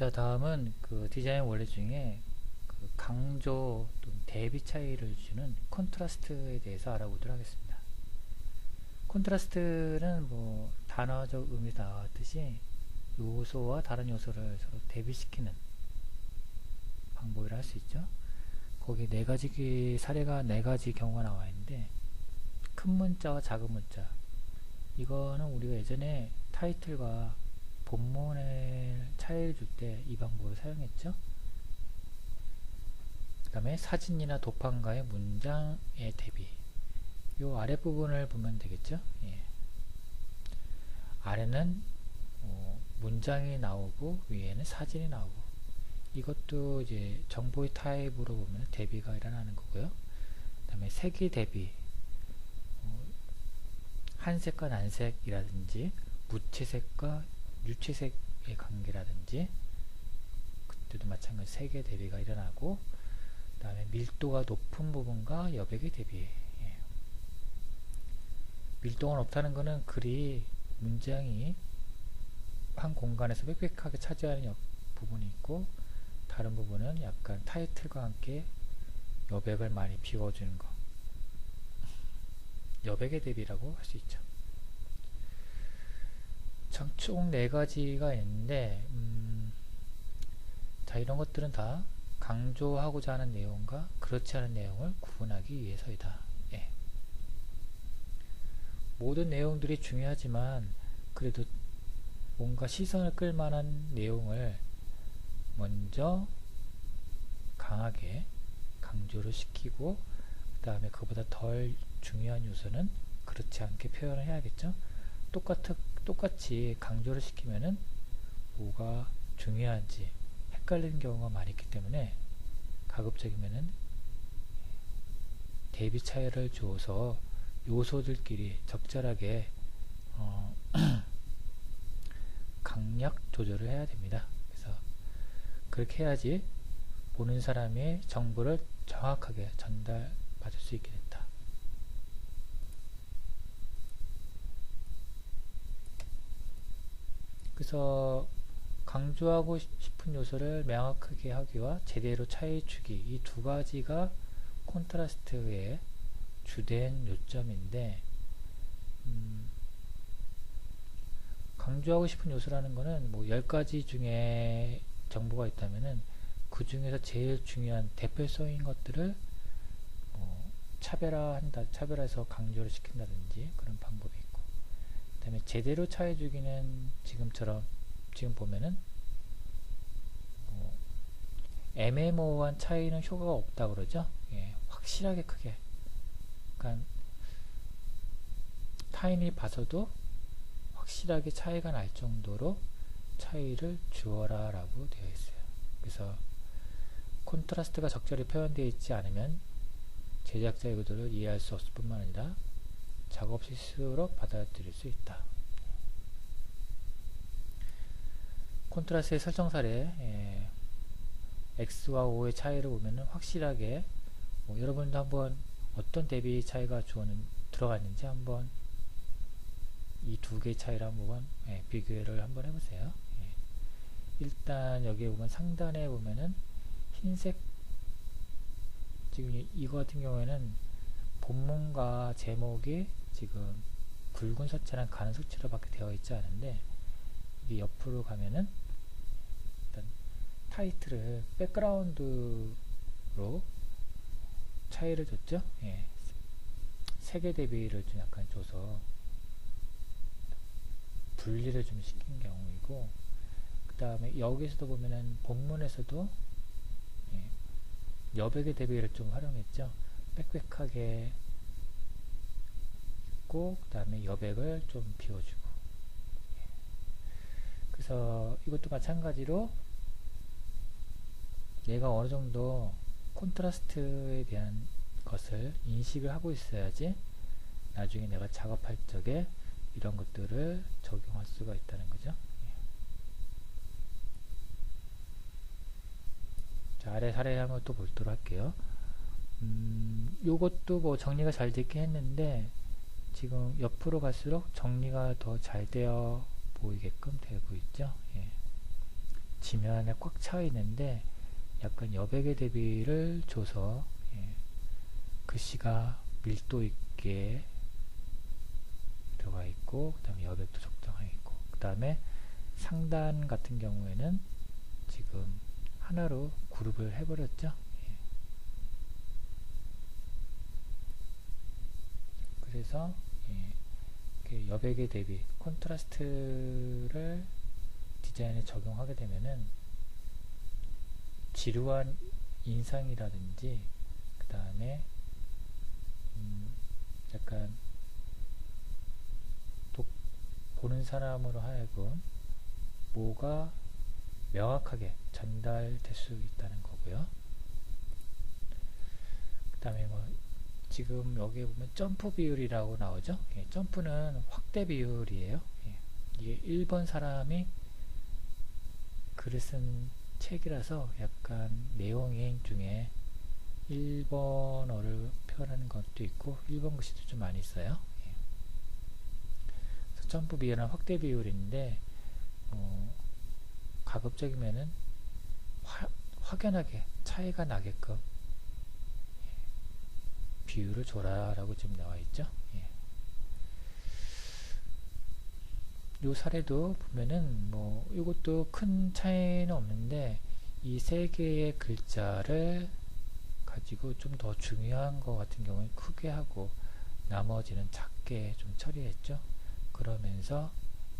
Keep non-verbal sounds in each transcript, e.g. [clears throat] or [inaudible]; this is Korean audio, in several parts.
자 다음은 그 디자인 원리 중에 그 강조 또는 대비 차이를 주는 콘트라스트에 대해서 알아보도록 하겠습니다. 콘트라스트는 뭐 단어적 의미 나왔듯이 요소와 다른 요소를 서로 대비시키는 방법이라 할 수 있죠. 거기 네 가지 사례가 네 가지 경우가 나와 있는데 큰 문자와 작은 문자 이거는 우리가 예전에 타이틀과 본문의 차이를 줄 때 이 방법을 사용했죠. 그 다음에 사진이나 도판과의 문장의 대비 요 아랫부분을 보면 되겠죠. 예. 아래는 어, 문장이 나오고 위에는 사진이 나오고 이것도 이제 정보의 타입으로 보면 대비가 일어나는 거고요. 그 다음에 색이 대비 어, 한색과 난색이라든지 무채색과 유채색의 관계라든지 그때도 마찬가지 색의 대비가 일어나고 그 다음에 밀도가 높은 부분과 여백의 대비 예. 밀도가 높다는 것은 글이 문장이 한 공간에서 빽빽하게 차지하는 부분이 있고 다른 부분은 약간 타이틀과 함께 여백을 많이 비워주는 거 여백의 대비라고 할 수 있죠 총 네 가지가 있는데 음, 자 이런 것들은 다 강조하고자 하는 내용과 그렇지 않은 내용을 구분하기 위해서이다 예. 모든 내용들이 중요하지만 그래도 뭔가 시선을 끌만한 내용을 먼저 강하게 강조를 시키고 그 다음에 그보다 덜 중요한 요소는 그렇지 않게 표현을 해야겠죠 똑같은 똑같이 강조를 시키면은 뭐가 중요한지 헷갈리는 경우가 많이 있기 때문에 가급적이면은 대비 차이를 주어서 요소들끼리 적절하게 어 [clears throat] 강약 조절을 해야 됩니다. 그래서 그렇게 해야지 보는 사람의 정보를 정확하게 전달받을 수 있게 된다. 그래서 강조하고 싶은 요소를 명확하게 하기와 제대로 차이 주기 이 두 가지가 콘트라스트의 주된 요점인데 음, 강조하고 싶은 요소라는 거는 뭐 10가지 중에 정보가 있다면은 그 중에서 제일 중요한 대표성인 것들을 뭐 차별화한다, 차별화해서 강조를 시킨다든지 그런 방법이 다음에 제대로 차해주기는 지금처럼 지금 보면은 뭐 애매모호한 차이는 효과가 없다 그러죠 예, 확실하게 크게 그러니까 타인이 봐서도 확실하게 차이가 날 정도로 차이를 주어라 라고 되어 있어요. 그래서 콘트라스트가 적절히 표현되어 있지 않으면 제작자의 의도를 이해할 수 없을 뿐만 아니라 작업 실수로 받아들일 수 있다. 콘트라스트의 설정 사례 예, X와 O의 차이를 보면 확실하게 뭐 여러분도 한번 어떤 대비 차이가 주어는 들어갔는지 한번 이 두 개의 차이를 한번 예, 비교를 한번 해보세요. 예. 일단 여기에 보면 상단에 보면은 흰색 지금 이거 같은 경우에는 본문과 제목이 지금 굵은 서체랑 가는 서체로 밖에 되어 있지 않은데 이게 옆으로 가면은 일단 타이틀을 백그라운드로 차이를 줬죠. 예. 세계 대비를 좀 약간 줘서 분리를 좀 시킨 경우이고 그 다음에 여기서도 보면은 본문에서도 예, 여백의 대비를 좀 활용했죠 빽빽하게 있고 그 다음에 여백을 좀 비워주고 예. 그래서 이것도 마찬가지로 내가 어느 정도 콘트라스트에 대한 것을 인식을 하고 있어야지 나중에 내가 작업할 적에 이런 것들을 적용할 수가 있다는 거죠. 예. 자, 아래 사례 한번 또 보도록 할게요. 음, 요것도 뭐 정리가 잘 됐긴 했는데 지금 옆으로 갈수록 정리가 더 잘 되어 보이게끔 되고 있죠. 예. 지면에 꽉 차 있는데 약간 여백의 대비를 줘서 예, 글씨가 밀도 있게 들어가 있고 그 다음에 여백도 적당하게 있고 그 다음에 상단 같은 경우에는 지금 하나로 그룹을 해버렸죠 예. 그래서 예, 이렇게 여백의 대비 콘트라스트를 디자인에 적용하게 되면은 지루한 인상이라든지 그 다음에 음 약간 독, 보는 사람으로 하여금 뭐가 명확하게 전달될 수 있다는 거고요. 그 다음에 뭐 지금 여기에 보면 점프 비율이라고 나오죠. 예, 점프는 확대 비율이에요. 예, 이게 1번 사람이 글을 쓴 책이라서 약간 내용이 중에 1번어를 표현하는 것도 있고 1번 글씨도 좀 많이 있어요. 예. 그래서 점프 비율은 확대 비율인데 어, 가급적이면은 화, 확연하게 차이가 나게끔 예, 비율을 줘라 라고 지금 나와 있죠. 예. 요 사례도 보면은 뭐 이것도 큰 차이는 없는데 이 세 개의 글자를 가지고 좀 더 중요한 것 같은 경우는 크게 하고 나머지는 작게 좀 처리했죠. 그러면서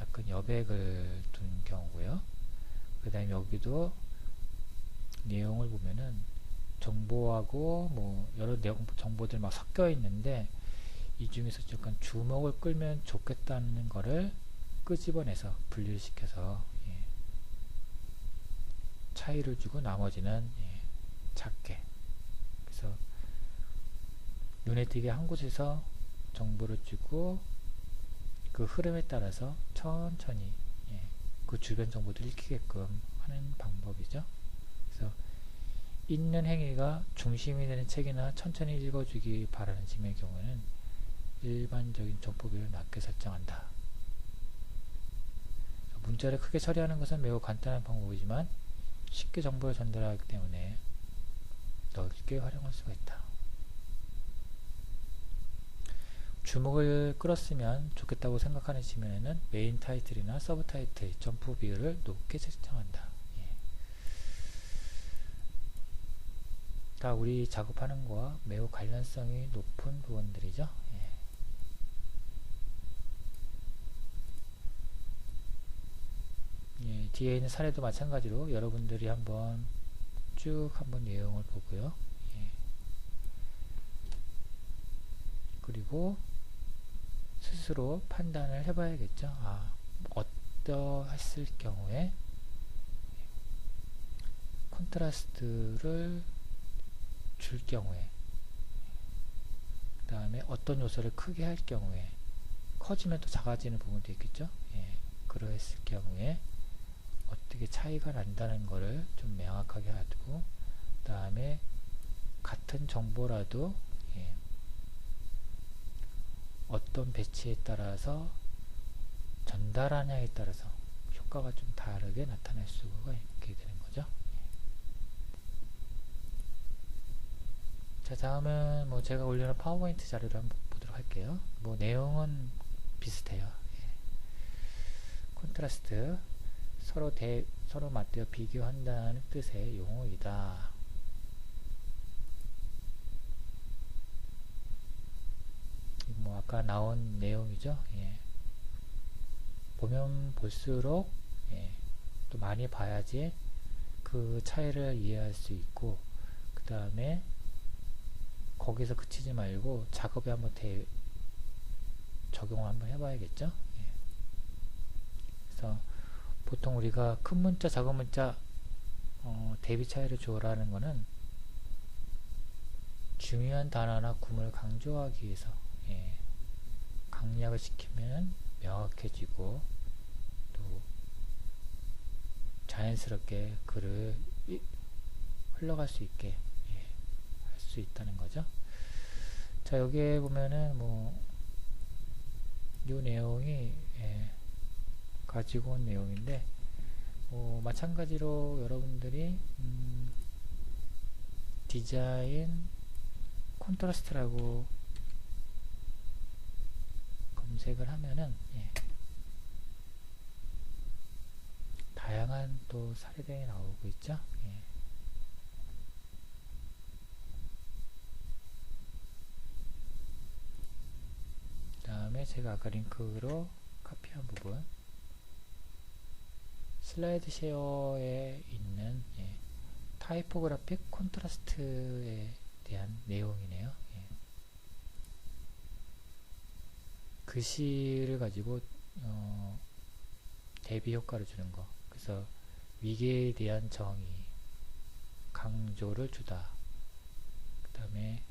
약간 여백을 둔 경우고요. 그 다음에 여기도 내용을 보면은 정보하고 뭐 여러 내용 정보들 막 섞여 있는데 이 중에서 약간 주목을 끌면 좋겠다는 거를 끄집어내서 분리시켜서 예, 차이를 주고 나머지는 예, 작게 그래서 눈에 띄게 한 곳에서 정보를 주고 그 흐름에 따라서 천천히 예, 그 주변 정보도 읽히게끔 하는 방법이죠. 읽는 행위가 중심이 되는 책이나 천천히 읽어주기 바라는 짐의 경우에는 일반적인 정보비를 낮게 설정한다. 문자를 크게 처리하는 것은 매우 간단한 방법이지만 쉽게 정보를 전달하기 때문에 넓게 활용할 수가 있다. 주목을 끌었으면 좋겠다고 생각하는 지면에는 메인 타이틀이나 서브 타이틀 점프 비율을 높게 설정한다. 예. 다 우리 작업하는 거와 매우 관련성이 높은 부분들이죠. 예. 예, 뒤에 있는 사례도 마찬가지로 여러분들이 한번 쭉 한번 내용을 보고요. 예. 그리고 스스로 판단을 해봐야겠죠. 아, 어떠했을 경우에 콘트라스트를 줄 경우에 그 다음에 어떤 요소를 크게 할 경우에 커지면 또 작아지는 부분도 있겠죠. 예, 그러했을 경우에 어떻게 차이가 난다는 것을 좀 명확하게 하고 그 다음에 같은 정보라도 예, 어떤 배치에 따라서 전달하냐에 따라서 효과가 좀 다르게 나타날 수가 있게 거죠. 예. 자 다음은 뭐 제가 올려놓은 파워포인트 자료를 한번 보도록 할게요. 뭐 내용은 비슷해요. 예. 콘트라스트 서로 대, 서로 맞대어 비교한다는 뜻의 용어이다. 뭐 아까 나온 내용이죠. 예. 보면 볼수록 예. 또 많이 봐야지 그 차이를 이해할 수 있고 그 다음에 거기서 그치지 말고 작업에 한번 대, 적용을 한번 해봐야겠죠. 예. 그래서 보통 우리가 큰 문자, 작은 문자 어, 대비 차이를 주어라는 것은 중요한 단어나 구문을 강조하기 위해서 예, 강약을 시키면 명확해지고 또 자연스럽게 글을 흘러갈 수 있게 수 있다는 거죠. 자 여기에 보면은 뭐 이 내용이 예, 가지고 온 내용인데 어, 마찬가지로 여러분들이 음, 디자인 콘트라스트라고 검색을 하면은 예, 다양한 또 사례들이 나오고 있죠. 예. 다음에 제가 아까 링크로 카피한 부분 슬라이드 쉐어에 있는 예, 타이포그래픽 콘트라스트에 대한 내용이네요. 예. 글씨를 가지고 어, 대비 효과를 주는 거. 그래서 위계에 대한 정의, 강조를 주다. 그 다음에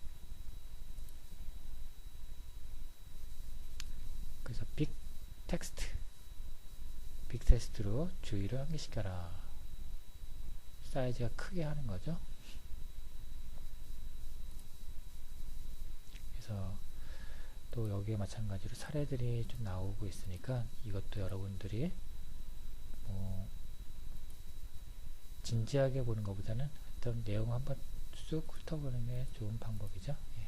그래서 빅 텍스트 빅 텍스트로 주의를 환기시켜라. 사이즈가 크게 하는 거죠. 그래서 또 여기에 마찬가지로 사례들이 좀 나오고 있으니까 이것도 여러분들이 뭐 진지하게 보는 것보다는 어떤 내용 한번 쑥 훑어보는 게 좋은 방법이죠. 예.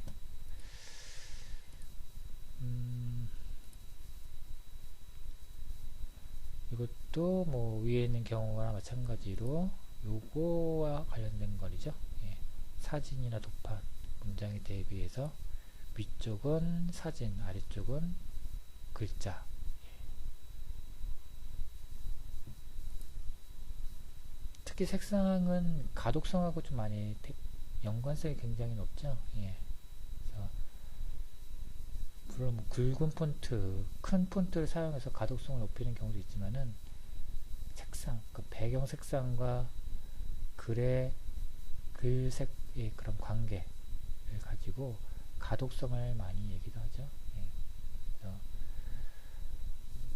음, 이것도 뭐 위에 있는 경우와 마찬가지로 요거와 관련된 거리죠. 예. 사진이나 도판 문장에 대비해서 위쪽은 사진, 아래쪽은 글자. 예. 특히 색상은 가독성하고 좀 많이 연관성이 굉장히 높죠. 예. 물론 뭐 굵은 폰트, 큰 폰트를 사용해서 가독성을 높이는 경우도 있지만은 색상, 그 배경 색상과 글의 글색의 그런 관계를 가지고 가독성을 많이 얘기도 하죠. 예.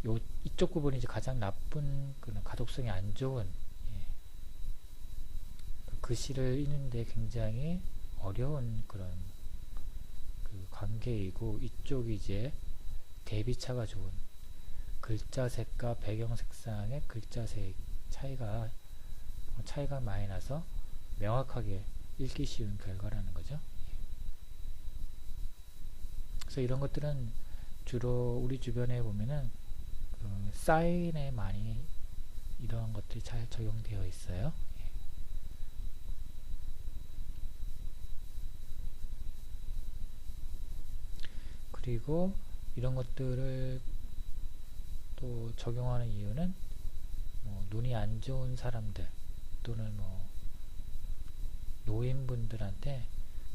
요 이쪽 부분이 이제 가장 나쁜 그런 가독성이 안 좋은 예. 그 글씨를 읽는데 굉장히 어려운 그런 그 관계이고 이쪽이 이제 대비차가 좋은 글자 색과 배경 색상의 글자 색 차이가 차이가 많이 나서 명확하게 읽기 쉬운 결과라는 거죠. 그래서 이런 것들은 주로 우리 주변에 보면은 그 사인에 많이 이런 것들이 잘 적용되어 있어요. 그리고 이런 것들을 또 적용하는 이유는 뭐 눈이 안 좋은 사람들 또는 뭐 노인분들한테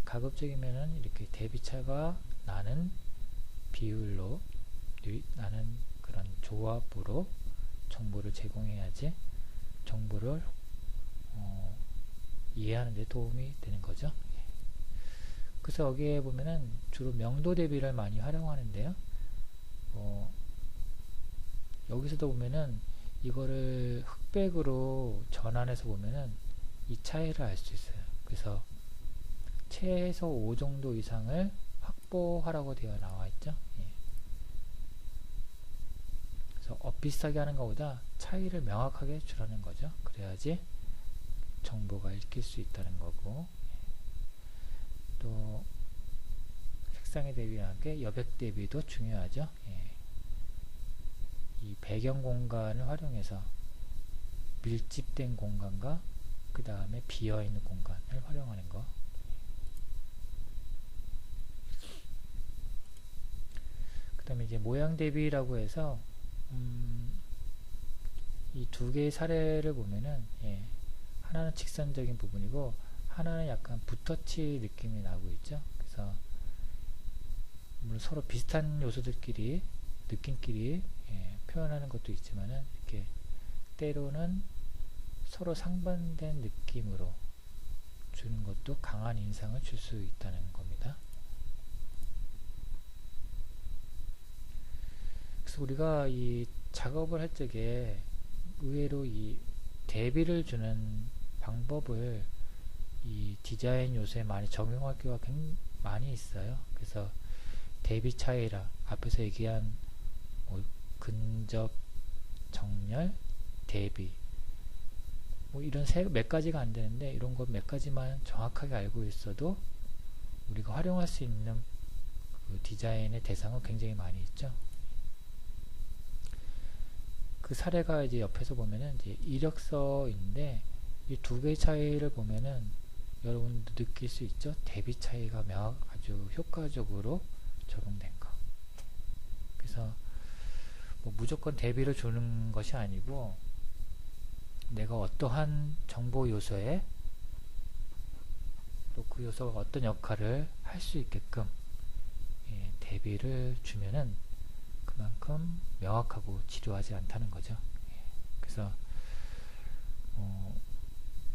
가급적이면은 이렇게 대비차가 나는 비율로 나는 그런 조합으로 정보를 제공해야지 정보를 어, 이해하는 데 도움이 되는 거죠. 그래서 여기에 보면은 주로 명도 대비를 많이 활용하는데요. 어, 여기서도 보면은 이거를 흑백으로 전환해서 보면은 이 차이를 알 수 있어요. 그래서 최소 5 정도 이상을 확보하라고 되어 나와 있죠. 예. 그래서 엇비슷하게 하는 것보다 차이를 명확하게 주라는 거죠. 그래야지 정보가 읽힐 수 있다는 거고 또 색상에 대비하게 여백 대비도 중요하죠. 예. 이 배경 공간을 활용해서 밀집된 공간과 그 다음에 비어있는 공간을 활용하는 거. 그 다음에 이제 모양 대비라고 해서 음, 이 두 개의 사례를 보면은 예, 하나는 직선적인 부분이고 하나는 약간 붓터치 느낌이 나고 있죠. 그래서 물론 서로 비슷한 요소들끼리 느낌끼리 예, 표현하는 것도 있지만은 이렇게 때로는 서로 상반된 느낌으로 주는 것도 강한 인상을 줄 수 있다는 겁니다. 그래서 우리가 이 작업을 할 적에 의외로 이 대비를 주는 방법을 이 디자인 요소에 많이 적용할 경우가 많이 있어요. 그래서 대비 차이라 앞에서 얘기한 뭐 근접, 정렬, 대비 뭐 이런 세, 몇 가지가 안 되는데 이런 것 몇 가지만 정확하게 알고 있어도 우리가 활용할 수 있는 그 디자인의 대상은 굉장히 많이 있죠. 그 사례가 이제 옆에서 보면은 이제 이력서인데 이 두 개의 차이를 보면은 여러분도 느낄 수 있죠. 대비 차이가 명 아주 효과적으로 적용된 거. 그래서 뭐 무조건 대비를 주는 것이 아니고 내가 어떠한 정보 요소에 또 그 요소가 어떤 역할을 할 수 있게끔 예, 대비를 주면은 그만큼 명확하고 지루하지 않다는 거죠. 예, 그래서 어,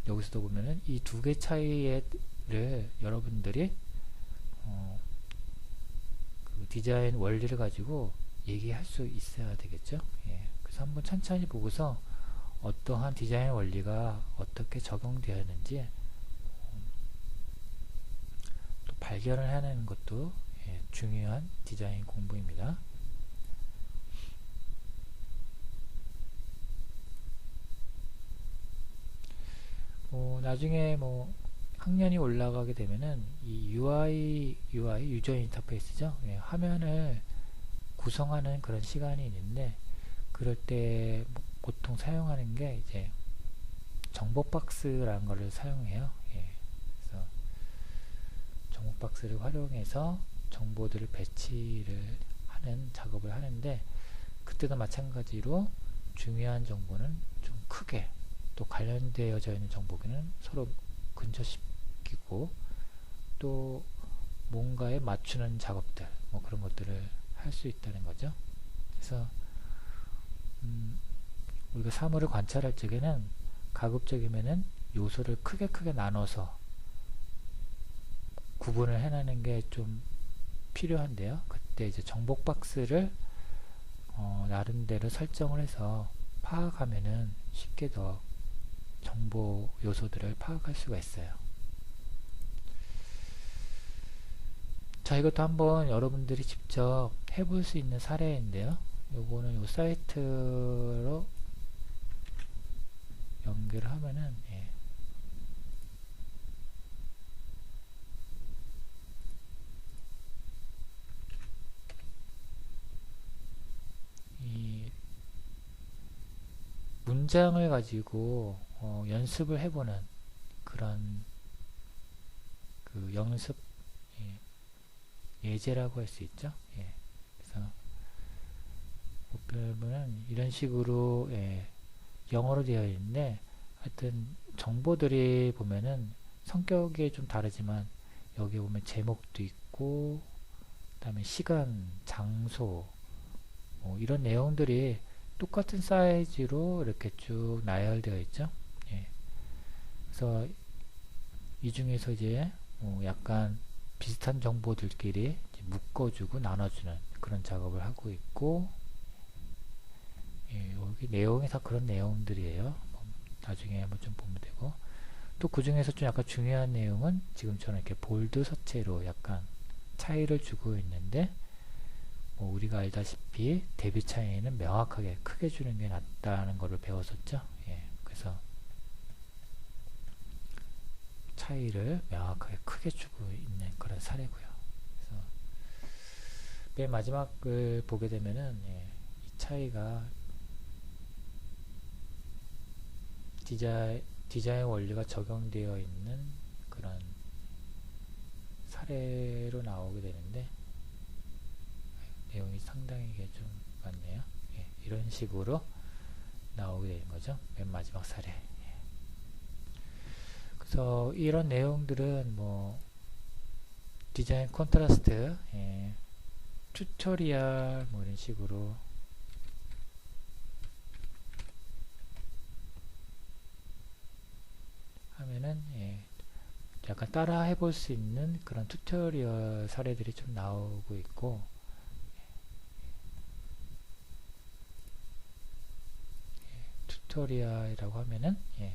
여기서도 보면은 이 두 개 차이를 여러분들이 어, 그 디자인 원리를 가지고 얘기할 수 있어야 되겠죠. 예, 그래서 한번 천천히 보고서 어떠한 디자인 원리가 어떻게 적용되었는지 또 발견을 해내는 것도 예, 중요한 디자인 공부입니다. 뭐 나중에 뭐 학년이 올라가게 되면은 이 UI, UI 유저 인터페이스죠. 예, 화면을 구성하는 그런 시간이 있는데 그럴 때 보통 사용하는 게 이제 정보 박스라는 것을 사용해요. 예, 그래서 정보 박스를 활용해서 정보들을 배치를 하는 작업을 하는데 그때도 마찬가지로 중요한 정보는 좀 크게 또 관련되어져 있는 정보기는 서로 근처시키고 또 뭔가에 맞추는 작업들 뭐 그런 것들을 할 수 있다는 거죠. 그래서 음, 우리가 사물을 관찰할 적에는 가급적이면은 요소를 크게 크게 나눠서 구분을 해내는 게 좀 필요한데요. 그때 이제 정복 박스를 어, 나름대로 설정을 해서 파악하면은 쉽게 더 정보 요소들을 파악할 수가 있어요. 자, 이것도 한번 여러분들이 직접 해볼 수 있는 사례인데요. 요거는 요 사이트로 연결을 하면은, 예. 이 문장을 가지고 어, 연습을 해보는 그런 그 연습 예, 제라고 할 수 있죠. 예, 그래서 보면 이런 식으로 예, 영어로 되어 있는데 하여튼 정보들이 보면은 성격이 좀 다르지만 여기 보면 제목도 있고 그다음에 시간, 장소 뭐 이런 내용들이 똑같은 사이즈로 이렇게 쭉 나열되어 있죠. 예. 그래서 이 중에서 이제 어 약간 비슷한 정보들끼리 묶어주고 나눠주는 그런 작업을 하고 있고 예, 여기 내용이 다 그런 내용들이에요. 뭐 나중에 한번 좀 보면 되고 또 그 중에서 좀 약간 중요한 내용은 지금처럼 이렇게 볼드 서체로 약간 차이를 주고 있는데 뭐 우리가 알다시피 대비 차이는 명확하게 크게 주는 게 낫다는 것을 배웠었죠. 예, 그래서 차이를 명확하게 크게 주고 있는 그런 사례고요. 그래서 맨 마지막을 보게 되면은 예, 이 차이가 디자인, 디자인 원리가 적용되어 있는 그런 사례로 나오게 되는데 내용이 상당히 좀 많네요. 예, 이런 식으로 나오게 되는 거죠. 맨 마지막 사례. 예. 그래서 이런 내용들은 뭐 디자인 컨트라스트, 예, 튜토리얼 뭐 이런 식으로 하면은 예, 약간 따라 해볼 수 있는 그런 튜토리얼 사례들이 좀 나오고 있고 튜토리얼이라고 하면은 예,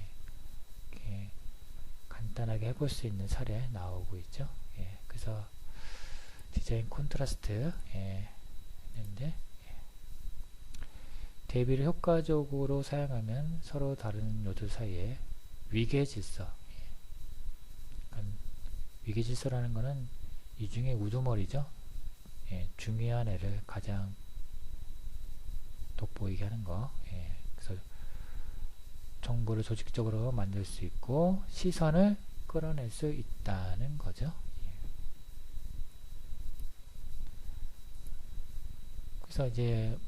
간단하게 해볼 수 있는 사례 나오고 있죠. 예, 그래서 디자인 콘트라스트 예, 있는데 예. 대비를 효과적으로 사용하면 서로 다른 요소 사이에 위계 질서. 예. 그러니까 위계 질서라는 거는 이 중에 우두머리죠. 예, 중요한 애를 가장 돋보이게 하는 거. 예, 그래서 정보를 조직적으로 만들 수 있고 시선을 끌어낼 수 있다는 거죠. 예. 그래서 이제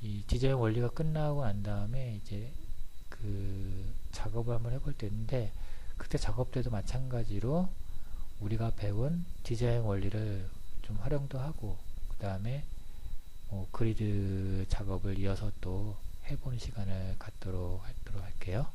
이 디자인 원리가 끝나고 난 다음에 이제 그 작업을 한번 해볼 텐데 그때 작업 때도 마찬가지로 우리가 배운 디자인 원리를 좀 활용도 하고 그 다음에 뭐 그리드 작업을 이어서 또 해보는 시간을 갖도록 할게요.